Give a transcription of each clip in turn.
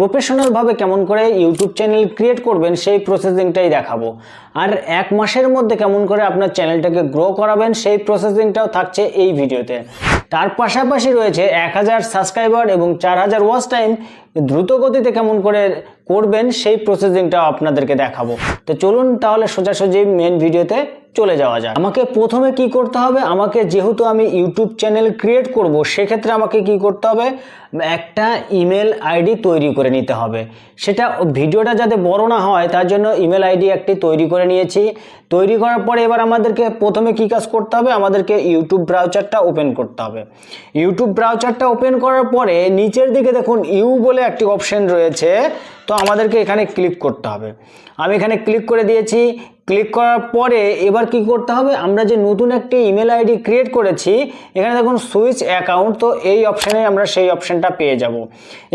প্রফেশনালভাবে কেমন করে YouTube channel create করবেন, সেই প্রসেসিংটাই দেখাবো। আর এক মাসের মধ্যে কেমন করে আপনার চ্যানেলটাকে গ্রো করাবেন, সেই প্রসেসিংটাও থাকছে এই ভিডিওতে। তার পাশাপাশি রয়েছে এক হাজার সাবস্ক্রাইবার এবং চার হাজার ওয়াচ টাইম দ্রুত গতিতে কেমন করে করবেন, সেই প্রসেসিংটাও আপনাদেরকে দেখাবো। তো চলুন তাহলে সোজাসুজি মেন ভিডিওতে চলে যাওয়া যায়। আমাকে প্রথমে কি করতে হবে? আমাকে যেহেতু আমি ইউটিউব চ্যানেল ক্রিয়েট করব, সেক্ষেত্রে আমাকে কি করতে হবে? একটা ইমেল আইডি তৈরি করে নিতে হবে। সেটা ভিডিওটা যাতে বড় না হয়, তার জন্য ইমেল আইডি একটি তৈরি করে নিয়েছি। তৈরি করার পরে এবার আমাদেরকে প্রথমে কি কাজ করতে হবে? আমাদেরকে ইউটিউব ব্রাউচারটা ওপেন করতে হবে। ইউটিউব ব্রাউচারটা ওপেন করার পরে নিচের দিকে দেখুন ইউ বলে একটি অপশন রয়েছে। তো আমাদেরকে এখানে ক্লিক করতে হবে। আমি এখানে ক্লিক করে দিয়েছি। ক্লিক করার পরে এবার কি করতে হবে? আমরা যে নতুন একটি ইমেল আইডি ক্রিয়েট করেছি, এখানে দেখুন সুইচ অ্যাকাউন্ট তো এই অপশানে আমরা সেই অপশানটা পেয়ে যাব।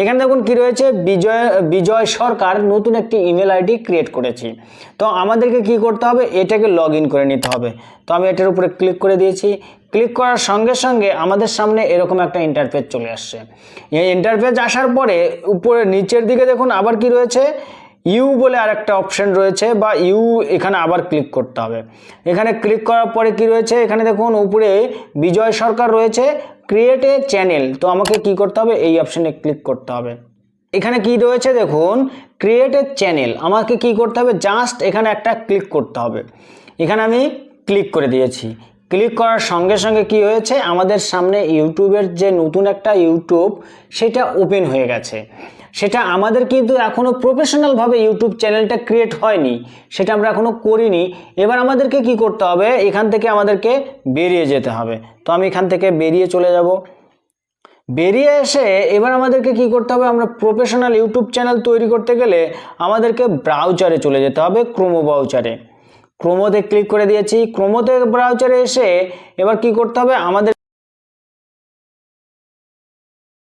এখানে দেখুন কি রয়েছে? বিজয় বিজয় সরকার নতুন একটি ইমেল আইডি ক্রিয়েট করেছি। তো আমাদেরকে কি করতে হবে? এটাকে লগ করে নিতে হবে। তো আমি এটার উপরে ক্লিক করে দিয়েছি। ক্লিক করার সঙ্গে সঙ্গে আমাদের সামনে এরকম একটা ইন্টারফেস চলে আসছে। এই ইন্টারফেস আসার পরে উপরে নিচের দিকে দেখুন আবার কি রয়েছে? ইউ বলে আরেকটা অপশন রয়েছে বা ইউ এখানে আবার ক্লিক করতে হবে। এখানে ক্লিক করার পরে কি রয়েছে? এখানে দেখুন উপরে বিজয় সরকার রয়েছে ক্রিয়েট এ চ্যানেল তো আমাকে কি করতে হবে? এই অপশানে ক্লিক করতে হবে। এখানে কি রয়েছে? দেখুন ক্রিয়েট এ চ্যানেল আমাকে কি করতে হবে? জাস্ট এখানে একটা ক্লিক করতে হবে। এখানে আমি ক্লিক করে দিয়েছি। ক্লিক করার সঙ্গে সঙ্গে কি হয়েছে? আমাদের সামনে ইউটিউবের যে নতুন একটা ইউটিউব, সেটা ওপেন হয়ে গেছে। সেটা আমাদের কিন্তু এখনও প্রফেশনালভাবে ইউটিউব চ্যানেলটা ক্রিয়েট হয়নি। সেটা আমরা এখনও করিনি। এবার আমাদেরকে কি করতে হবে? এখান থেকে আমাদেরকে বেরিয়ে যেতে হবে। তো আমি এখান থেকে বেরিয়ে চলে যাব। বেরিয়ে এসে এবার আমাদেরকে কি করতে হবে? আমরা প্রফেশনাল ইউটিউব চ্যানেল তৈরি করতে গেলে আমাদেরকে ব্রাউচারে চলে যেতে হবে ক্রোমো ব্রাউচারে ক্রোমোতে ক্লিক করে দিয়েছি। ক্রোমোতে ব্রাউচারে এসে এবার কি করতে হবে? আমাদের